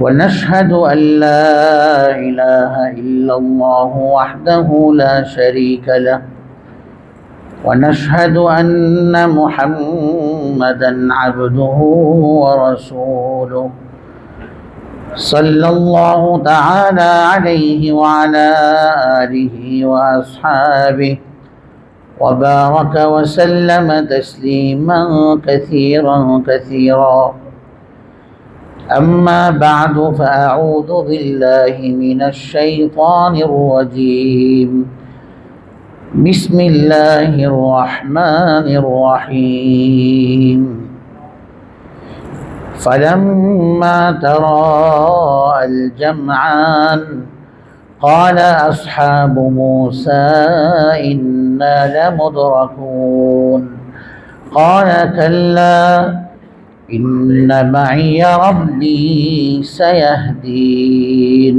ونشهد أن لا إله إلا الله وحده لا شريك له. ونشهد أن محمدا عبده ورسوله. صلى الله تعالى عليه وعلى آله وأصحابه وبارك وسلم تسليما كثيرا كثيرا. أما بعد فأعوذ بالله من الشيطان الرجيم. بسم الله الرحمن الرحيم. فلما تراءى الجمعان قال أصحاب موسى إنا لمدركون. قال كلا إن معي ربي سيهدين.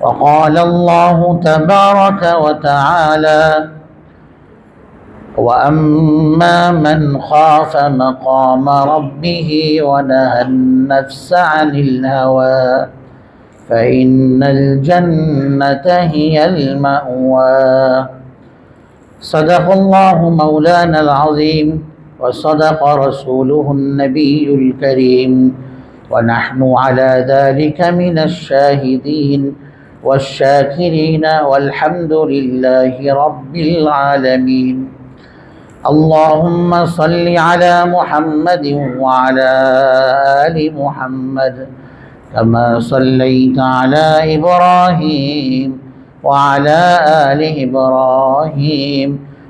وقال الله تبارك وتعالى وأما من خاف مقام ربه ونهى النفس عن الهوى فإن الجنة هي المأوى. صدق الله مولانا العظيم. وصدق رسوله النبي الكريم. ونحن على ذلك من الشاهدين والشاكرين والحمد لله رب العالمين. اللهم صل على محمد وعلى آل محمد كما صليت على إبراهيم وعلى آل إبراهيم.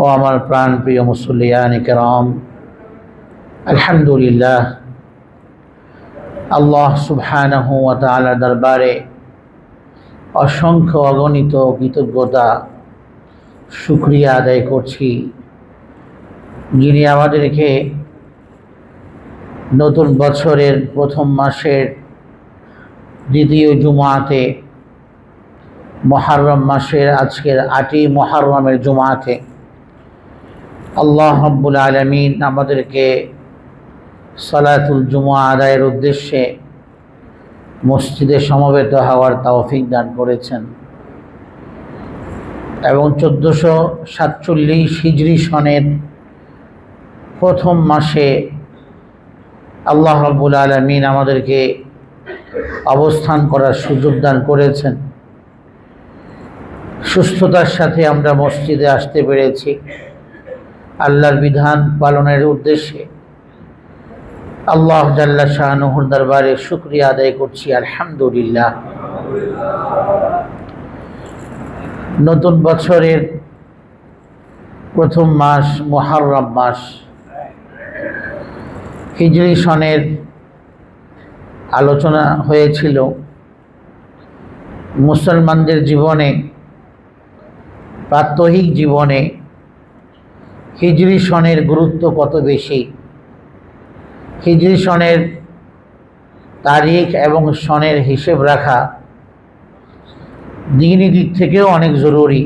ও আমার প্রাণ প্রিয় মুসল্লিয়ান কেরাম, আলহামদুলিল্লাহ। আল্লাহ সুবহানাহ ওয়া দরবারে অসংখ্য অগণিত কৃতজ্ঞতা, শুক্রিয়া আদায় করছি। যিনি আমাদেরকে নতুন বছরের প্রথম মাসের দ্বিতীয় জুমাতে, মহারম মাসের আজকের আটই মহারমের জুমাতে আল্লাহ রব্বুল আলমিন আমাদেরকে সালাতুল জুমা আদায়ের উদ্দেশ্যে মসজিদে সমবেত হওয়ার তাওফিক দান করেছেন। এবং চোদ্দোশো সাতচল্লিশ হিজরি সনের প্রথম মাসে আল্লাহ রব্বুল আলমিন আমাদেরকে অবস্থান করার সুযোগ দান করেছেন। সুস্থতার সাথে আমরা মসজিদে আসতে পেরেছি। আল্লাহর বিধান পালনের উদ্দেশ্যে আল্লাহ জাল্লা শাহনুহুর দরবারে শুক্রিয়া আদায় করছি, আলহামদুলিল্লাহ। নতুন বছরের প্রথম মাস মহারম মাস। হিজরি সনের আলোচনা হয়েছিল, মুসলমানদের জীবনে, প্রাত্যহিক জীবনে হিজরি সনের গুরুত্ব কত বেশি? হিজরি সনের তারিখ এবং সনের হিসেব রাখা দিনী দিক থেকেও অনেক জরুরি।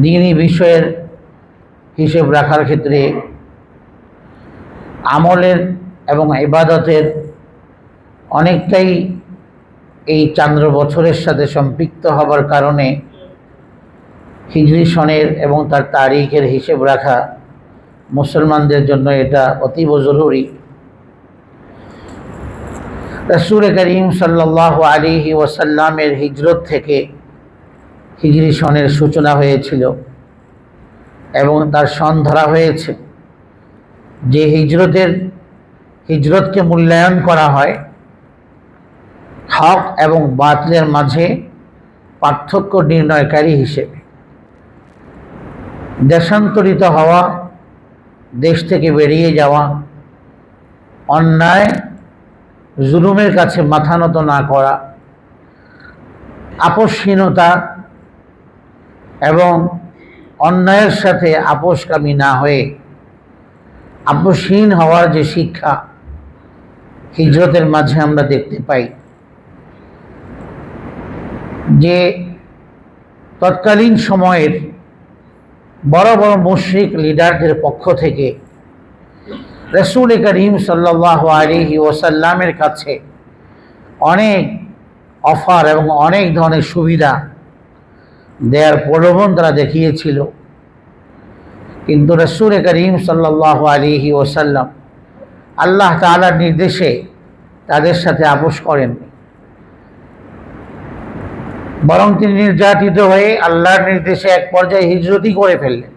দিনী বিষয়ের হিসেব রাখার ক্ষেত্রে আমলের এবং ইবাদতের অনেকটাই এই চান্দ্র বছরের সাথে সম্পৃক্ত হবার কারণে হিজরি সনের এবং তার তারিখের হিসেব রাখা মুসলমানদের জন্য এটা অতীব জরুরি। রসুল করিম সাল্লাহ আলিহি ওসাল্লামের হিজরত থেকে হিজরি সনের সূচনা হয়েছিল এবং তার সন ধরা হয়েছে। যে হিজরতের, হিজরতকে মূল্যায়ন করা হয়, হক এবং বাতলের মাঝে পার্থক্য নির্ণয়কারী হিসেবে। দেশান্তরিত হওয়া, দেশ থেকে বেরিয়ে যাওয়া, অন্যায়, জুলুমের কাছে মাথা নত না করা আপসহীনতা এবং অন্যায়ের সাথে আপোষকামী না হয়ে, আপোষহীন হওয়ার যে শিক্ষা হিজরতের মাঝে আমরা দেখতে পাই, যে তৎকালীন সময়ের বড় বড় মুশ্রিক লিডারদের পক্ষ থেকে রসুল করিম সাল্লাহ আলিহি ওসাল্লামের কাছে অনেক অফার এবং অনেক ধরনের সুবিধা দেওয়ার প্রলোভন তারা দেখিয়েছিল। কিন্তু রসুল করিম সাল্লাহ আলিহি ওসাল্লাম আল্লাহ তালার নির্দেশে তাদের সাথে আপোষ করেননি বরং তিনি নির্যাতিত হয়ে আল্লাহর নির্দেশে এক পর্যায়ে হিজরতই করে ফেললেন।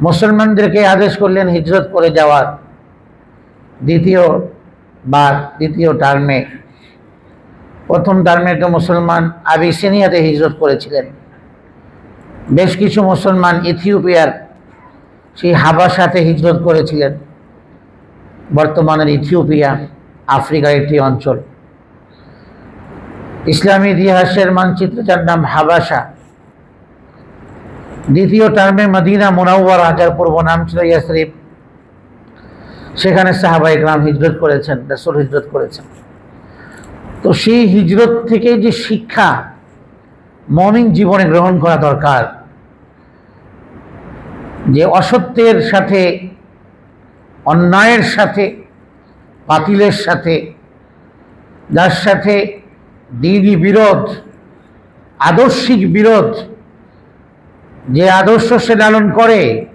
মুসলমানদেরকে আদেশ করলেন হিজরত করে যাওয়ার। দ্বিতীয় বার, দ্বিতীয় টার্মে প্রথম টার্মে তো মুসলমান আবিসিনিয়াতে হিজরত করেছিলেন। বেশ কিছু মুসলমান ইথিওপিয়ার সেই হাবাসাতে হিজরত করেছিলেন। বর্তমানের ইথিওপিয়া, আফ্রিকার একটি অঞ্চল। ইসলামী ইতিহাসের মানচিত্র যার নাম হাবাসা। দ্বিতীয় টার্মে মদিনা মোনাউয়ার হাজার পূর্ব নাম ছিল ইয়াসরিফ সেখানে সাহাবা ইকরাম হিজরত করেছেন, রসুল হিজরত করেছেন। তো সেই হিজরত থেকে যে শিক্ষা মমিন জীবনে গ্রহণ করা দরকার, যে অসত্যের সাথে, অন্যায়ের সাথে, বাতিলের সাথে, যার সাথে দিনই বিরোধ, আদর্শিক বিরোধ, যে আদর্শ সে লালন করে,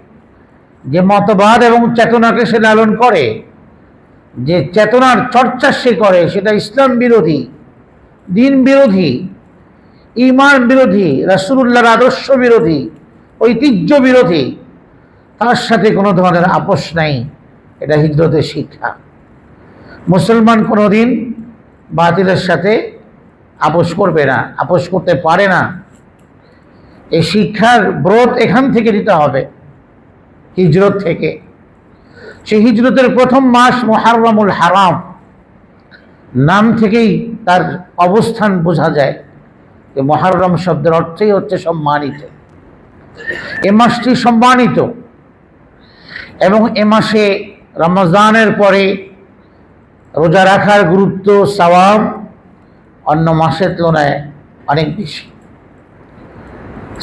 যে মতবাদ এবং চেতনাকে সে লালন করে, যে চেতনার চর্চা সে করে, সেটা ইসলাম বিরোধী, দিন বিরোধী ইমান বিরোধী রাসুল্লাহর আদর্শ বিরোধী, ঐতিহ্য বিরোধী, তার সাথে কোনো ধরনের আপোষ নাই। এটা হিজরতের শিক্ষা। মুসলমান কোনোদিন বাতিলের সাথে আপোষ করবে না, আপোষ করতে পারে না। এই শিক্ষার ব্রত এখান থেকে দিতে হবে, হিজরত থেকে। সেই হিজরতের প্রথম মাস মোহারমুল হারাম, নাম থেকেই তার অবস্থান বোঝা যায়। যে মহারম শব্দের অর্থই হচ্ছে সম্মানিত। এ মাসটি সম্মানিত। এবং এ মাসে রমজানের পরে রোজা রাখার গুরুত্ব, সওয়াব অন্য মাসের তুলনায় অনেক বেশি।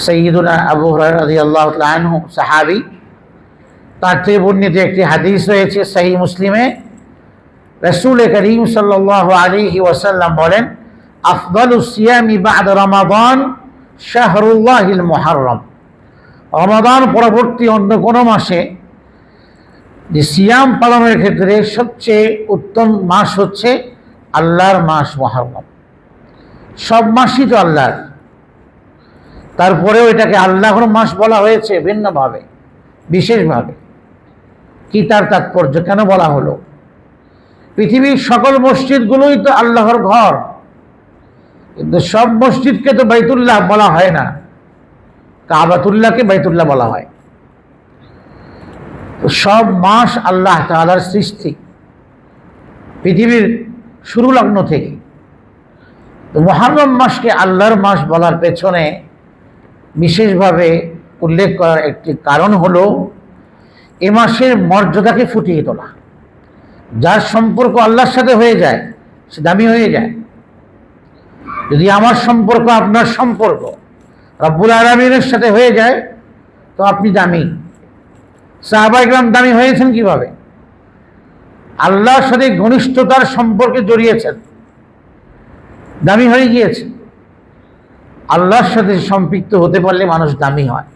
সঈদুনা আবু রাজি আল্লাহ আনহু, সাহাবি, তার থেকে বর্ণিত একটি হাদিস রয়েছে সহি মুসলিমে। রসুল করিম সাল্লাহ আলিহি ওয়াসাল্লাম বলেন, আফদল সিয়ামি বাদ রমাদান শাহরুল্লাহিল মোহারম রমাদান পরবর্তী অন্য কোনো মাসে যে সিয়াম পালনের ক্ষেত্রে সবচেয়ে উত্তম মাস হচ্ছে আল্লাহর মাস মহারম সব মাসই তো আল্লাহর। তারপরেও এটাকে আল্লাহর মাস বলা হয়েছে ভিন্নভাবে, বিশেষভাবে। কি তার তাৎপর্য? কেন বলা হলো? পৃথিবীর সকল মসজিদগুলোই তো আল্লাহর ঘর। কিন্তু সব মসজিদকে তো বাইতুল্লাহ বলা হয় না। কাবাতুল্লাহকে বাইতুল্লাহ বলা হয়। সব মাস আল্লাহ তালার সৃষ্টি। পৃথিবীর শুরু লগ্ন থেকে। মহারম মাসকে আল্লাহর মাস বলার পেছনে বিশেষভাবে উল্লেখ করার একটি কারণ হলো, এ মাসের মর্যাদাকে ফুটিয়ে তোলা। যার সম্পর্ক আল্লাহর সাথে হয়ে যায়, সে দামি হয়ে যায়। যদি আমার সম্পর্ক আপনার সম্পর্ক, রব্বুল আলমিনের সাথে হয়ে যায়, তো আপনি দামি। সাহাবাইকরাম দামি হয়েছেন কীভাবে? আল্লাহর সাথে ঘনিষ্ঠতার সম্পর্কে জড়িয়েছেন। দামি হয়ে গিয়েছে। আল্লাহর সাথে সম্পৃক্ত হতে পারলে মানুষ দামি হয়।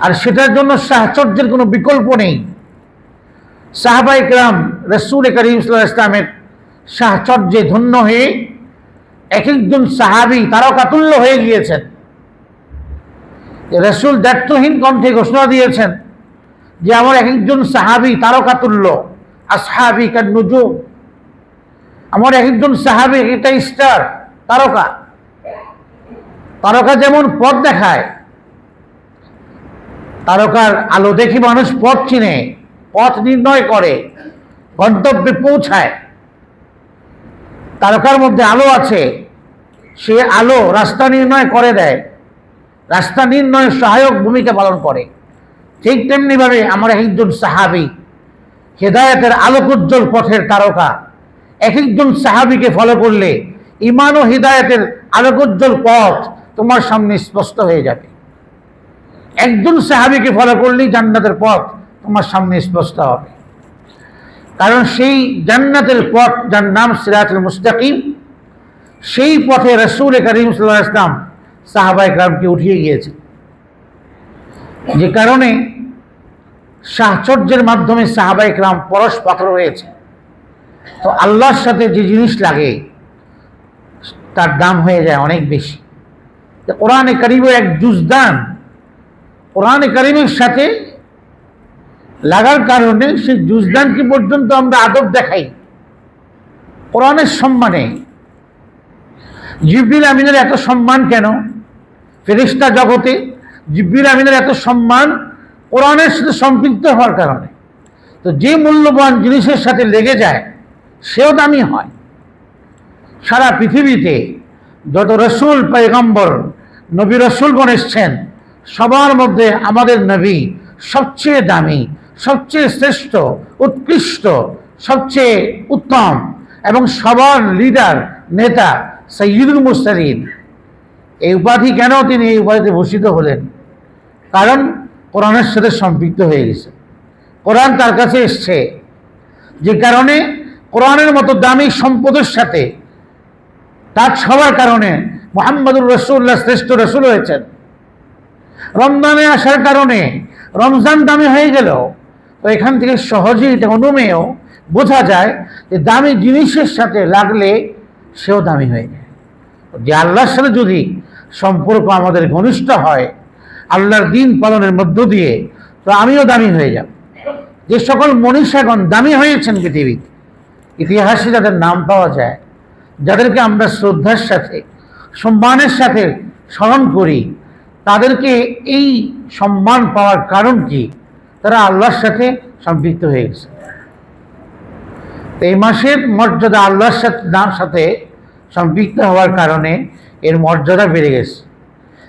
আর সেটার জন্য সাহচর্যের কোনো বিকল্প নেই। সাহাবাইকরাম রসুল করিম ইসলামের সাহচর্যে ধন্য হয়ে এক একজন সাহাবি তারাও কাতুল্য হয়ে গিয়েছেন। রসুল দায়িত্বহীন কণ্ঠে ঘোষণা দিয়েছেন যে, আমার এক একজন সাহাবি তারকাতুল্য, আসহাবি কার নুজুম আমার এক একজন সাহাবি এক একটা স্টার, তারকা। তারকা যেমন পথ দেখায়, তারকার আলো দেখে মানুষ পথ চিনে, পথ নির্ণয় করে, গন্তব্যে পৌঁছায়। তারকার মধ্যে আলো আছে, সে আলো রাস্তা নির্ণয় করে দেয়, রাস্তা নির্ণয়ে সহায়ক ভূমিকা পালন করে। ঠিক তেমনিভাবে আমার একজন সাহাবি, হেদায়তের আলোকোজ্জ্বল পথের তারকা। এক একজন সাহাবিকে ফলো করলে ইমান ও হৃদায়তের আলোকোজ্জ্বল পথ তোমার সামনে স্পষ্ট হয়ে যাবে। একজন সাহাবিকে ফলো করলেই জান্নাতের পথ তোমার সামনে স্পষ্ট হবে। কারণ সেই জান্নাতের পথ, যার নাম সিরাতুল মুস্তাকিম, সেই পথে রসুল করিম সাল্লাহ ইসলাম সাহাবা ইকরামকে উঠিয়ে গিয়েছে যে কারণে সাহচর্যের মাধ্যমে সাহাবা ইকরাম পরশ পাথর হয়েছে। তো আল্লাহর সাথে যে জিনিস লাগে, তার দাম হয়ে যায় অনেক বেশি। কোরআনে করিমের এক জুজদান কোরআনে করিমের সাথে লাগার কারণে সেই জুজদানকে পর্যন্ত আমরা আদব দেখাই? কোরআনের সম্মানে। জিব্রিল আমিনের এত সম্মান কেন? ফেরিস্তা জগতে জিব্রিল আমিনের এত সম্মান কোরআনের সাথে সম্পৃক্ত হওয়ার কারণে। তো যে মূল্যবান জিনিসের সাথে লেগে যায় সেও দামি হয়। সারা পৃথিবীতে যত রসুল পৈগম্বর নবী রসুলগণ এসছেন, সবার মধ্যে আমাদের নবী সবচেয়ে দামি, সবচেয়ে শ্রেষ্ঠ, উৎকৃষ্ট, সবচেয়ে উত্তম এবং সবার লিডার, নেতা সৈয়দুল মুস্তারিন এই উপাধি কেন তিনি এই উপাধিতে ভূষিত হলেন? কারণ কোরআনের সাথে সম্পৃক্ত হয়ে গেছে। কোরআন তার কাছে এসছে। যে কারণে কোরআনের মতো দামি সম্পদের সাথে তার সবার কারণে মোহাম্মদুর রসুল্লাহ শ্রেষ্ঠ রসুল হয়েছেন। রমজানে আসার কারণে রমজান দামি হয়ে গেল তো এখান থেকে সহজেই অনুমেয় বোঝা যায় যে দামি জিনিসের সাথে লাগলে সেও দামি হয়ে যায়। যে আল্লাহর সাথে যদি সম্পর্ক আমাদের ঘনিষ্ঠ হয়, আল্লাহর দিন পালনের মধ্য দিয়ে, তো আমিও দামি হয়ে যাব। যে সকল মনীষাগণ দামি হয়েছেন পৃথিবীতে ইতিহাসে যাদের নাম পাওয়া যায়, যাদেরকে আমরা শ্রদ্ধার সাথে, সম্মানের সাথে স্মরণ করি, তাদেরকে এই সম্মান পাওয়ার কারণ কি? তারা আল্লাহর সাথে সম্পৃক্ত হয়ে গেছে। এই মাসের মর্যাদা আল্লাহর সাথে নাম সাথে সম্পৃক্ত হওয়ার কারণে এর মর্যাদা বেড়ে গেছে।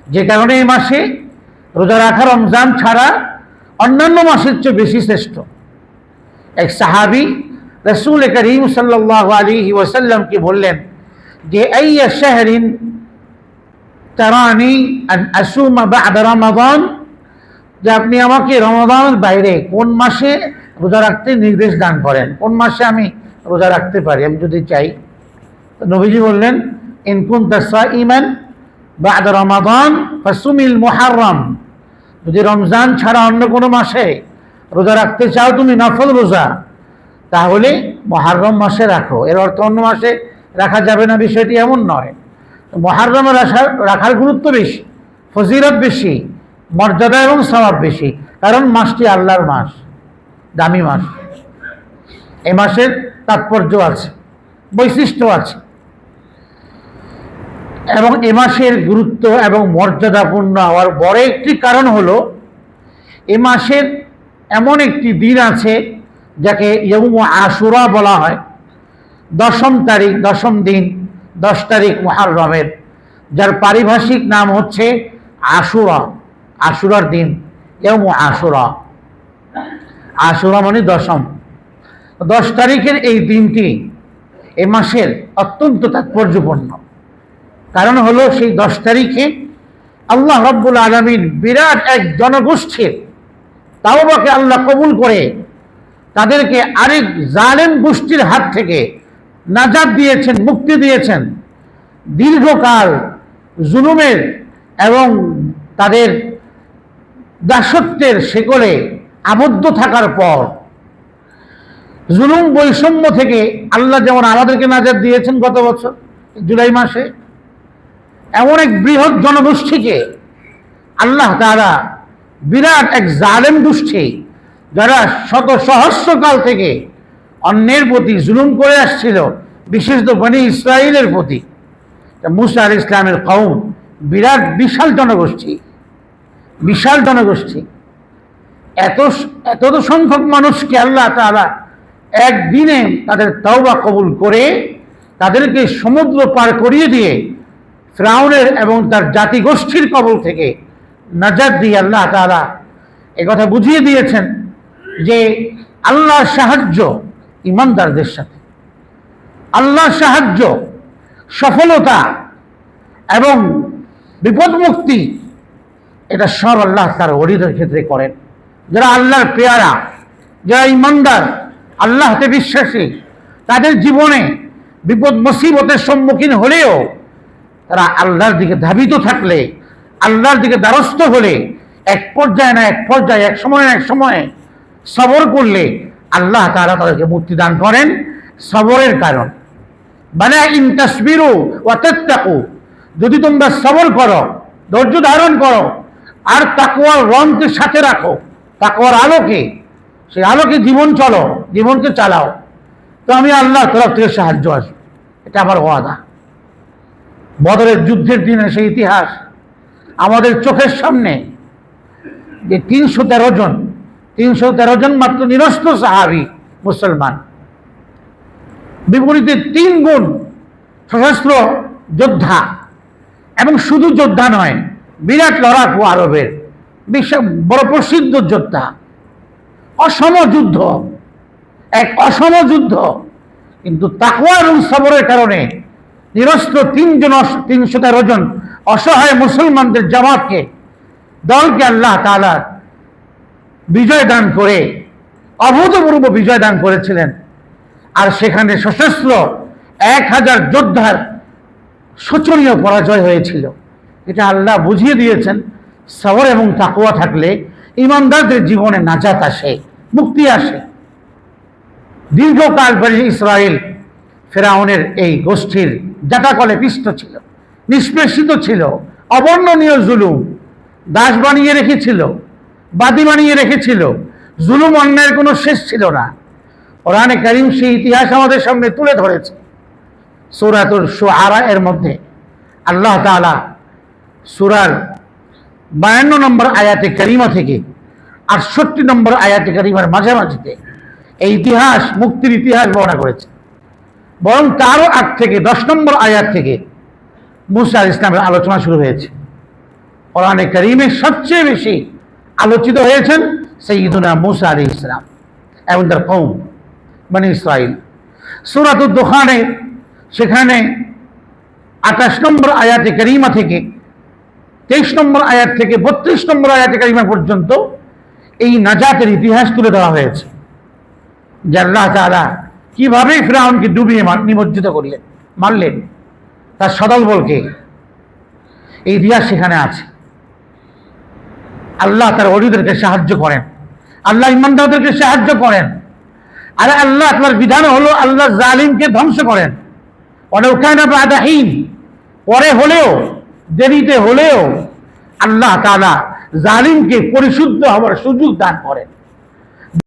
যে কারণে এই মাসে রোজা রাখা রমজান ছাড়া অন্যান্য মাসের চেয়ে বেশি শ্রেষ্ঠ। এক সাহাবি রসুল করিম সাল্লাহ আলী ওসাল্লামকে বললেন যে এই শাহরিন তারানি রমাদান? যে, আপনি আমাকে রমাদানের বাইরে কোন মাসে রোজা রাখতে নির্দেশ দান করেন? কোন মাসে আমি রোজা রাখতে পারি? আমি যদি চাই। নবীজি বললেন ইনকুন তাসা ইমান বাদ রমাদান ফাসুমিল মোহারম যদি রমজান ছাড়া অন্য কোনো মাসে রোজা রাখতে চাও, তুমি নফল রোজা। তাহলে মহারম মাসে রাখো। এর অর্থ অন্য মাসে রাখা যাবে না, বিষয়টি এমন নয়। মহারমে রাখার রাখার গুরুত্ব বেশি ফজিরত বেশি, মর্যাদা এবং স্বভাব বেশি, কারণ মাসটি আল্লাহর মাস, দামি মাস। এ মাসের তাৎপর্য আছে, বৈশিষ্ট্য আছে। এবং এ মাসের গুরুত্ব এবং মর্যাদাপূর্ণ হওয়ার বড় একটি কারণ হলো, এ মাসের এমন একটি দিন আছে যাকে ইয়ম আশুরা বলা হয়। দশম তারিখ, দশম দিন, দশ তারিখ মহারমের যার পারিভাষিক নাম হচ্ছে আশুরা, আশুরার দিন ইয়ম আশুরা। আশুরা মানে দশম। দশ তারিখের এই দিনটি এ মাসের অত্যন্ত তাৎপর্যপূর্ণ। কারণ হলো সেই দশ তারিখে আল্লাহ রব্বুল আলমিন বিরাট এক জনগোষ্ঠীর তাওবাকে আল্লাহ কবুল করে তাদেরকে আরেক জালেম গোষ্ঠীর হাত থেকে নাজাদ দিয়েছেন, মুক্তি দিয়েছেন। দীর্ঘকাল জুলুমের এবং তাদের দাসত্বের শেকলে আবদ্ধ থাকার পর জুলুম বৈষম্য থেকে আল্লাহ যেমন আমাদেরকে নাজার দিয়েছেন গত বছর, জুলাই মাসে, এমন এক বৃহৎ জনগোষ্ঠীকে আল্লাহ তারা বিরাট এক জালেম গোষ্ঠী যারা শত সহস্রকাল থেকে অন্যের প্রতি জুলুম করে আসছিল বিশেষত বনি ইসরায়েলের প্রতি। মুসা ইসলামের কৌম বিরাট বিশাল জনগোষ্ঠী বিশাল জনগোষ্ঠী। এত এত সংখ্যক মানুষকে আল্লাহ তারা একদিনে তাদের তওবা কবুল করে তাদেরকে সমুদ্র পার করিয়ে দিয়ে ফ্রাউনের এবং তার জাতিগোষ্ঠীর কবল থেকে নাজাদ দিয়ে আল্লাহ তারা কথা বুঝিয়ে দিয়েছেন। যে আল্লাহর সাহায্য ইমানদারদের সাথে। আল্লাহর সাহায্য, সফলতা এবং বিপদ মুক্তি এটা সব আল্লাহ তার অরিদের ক্ষেত্রে করেন। যারা আল্লাহর পেয়ারা, যারা ইমানদার, আল্লাহতে বিশ্বাসী, তাদের জীবনে বিপদ মুসিবতের সম্মুখীন হলেও তারা আল্লাহর দিকে ধাবিত থাকলে, আল্লাহর দিকে দ্বারস্থ হলে, এক পর্যায়ে না এক পর্যায়ে, এক সময় এক সময়ে সবর করলে আল্লাহ তারা তাদেরকে মুক্তি দান করেন সবরের কারণ। মানে ইন তসবিরু ওয়াতাত্তাকু যদি তোমরা সবর করো, ধৈর্য ধারণ করো, আর তাকুয়ার রংকে সাথে রাখো তাকুয়ার আলোকে, সেই আলোকে জীবন চলো, জীবনকে চালাও, তো আমি আল্লাহ তরফ থেকে সাহায্য আসব। এটা আমার ওয়াদা। বদরের যুদ্ধের দিনে সেই ইতিহাস আমাদের চোখের সামনে যে তিনশো তেরো জন তিনশো তেরো জন মাত্র নিরস্ত্র সাহাবি মুসলমান। বিপরীতে তিন গুণ সশস্ত্র যোদ্ধা এবং শুধু যোদ্ধা নয়, বিরাট লড়াকু আরবের বিশ্ব বড় প্রসিদ্ধ যোদ্ধা। অসম যুদ্ধ, এক অসম যুদ্ধ। কিন্তু তাকুয়া এবং সবরের কারণে নিরস্ত্র তিনজন তিনশো তেরো জন অসহায় মুসলমানদের জামাতকে দলকে আল্লাহ তালা বিজয় দান করে, অভূতপূর্ব বিজয় দান করেছিলেন। আর সেখানে সশস্ত্র এক হাজার যোদ্ধার শোচনীয় পরাজয় হয়েছিল। এটা আল্লাহ বুঝিয়ে দিয়েছেন, সবর এবং তাকুয়া থাকলে ইমানদারদের জীবনে নাজাত আসে, মুক্তি আসে। দীর্ঘকাল পরে ইসরায়েল ফেরাউনের এই গোষ্ঠীর জাটাকলে পিষ্ট ছিল, নিষ্পেষিত ছিল, অবর্ণনীয় জুলুম দাস বানিয়ে রেখেছিল। বাদী বানিয়ে রেখেছিল। জুলুম অন্যায়ের কোনো শেষ ছিল না। কোরআনে করিম সেই ইতিহাস আমাদের সামনে তুলে ধরেছে। সুরাতুর সুআরা এর মধ্যে আল্লাহ তাআলা সুরার বায়ান্ন নম্বর আয়াতে করিমা থেকে আটষট্টি নম্বর আয়াতে করিমার মাঝামাঝিতে এই ইতিহাস, মুক্তির ইতিহাস বর্ণনা করেছে। বরং তারও আগ থেকে, দশ নম্বর আয়াত থেকে মুসা ইসলামের আলোচনা শুরু হয়েছে। কোরআনে করিমে সবচেয়ে বেশি আলোচিত হয়েছেন সৈয়দুনা মুসা আলী ইসলাম এবং তার কৌম মানে ইসরায়েল সুরাতুর দোকানে সেখানে আঠাশ নম্বর আয়াতে করিমা থেকে, তেইশ নম্বর আয়াত থেকে বত্রিশ নম্বর আয়াতে করিমা পর্যন্ত এই নাজাতের ইতিহাস তুলে ধরা হয়েছে, যে আল্লাহ তালা কীভাবে ফ্রাউনকে ডুবিয়ে নিমজ্জিত করলেন, মারলেন, তার সদল বলকে এই ইতিহাস সেখানে আছে। আল্লাহ তার অরিদেরকে সাহায্য করেন। আল্লাহ ইমানদারদেরকে সাহায্য করেন। আর আল্লাহ আপনার বিধান হলো আল্লাহ জালিমকে ধ্বংস করেন। অনৌকায়না বাদাহীন পরে হলেও, দেরিতে হলেও আল্লাহ তালা জালিমকে পরিশুদ্ধ হওয়ার সুযোগ দান করেন।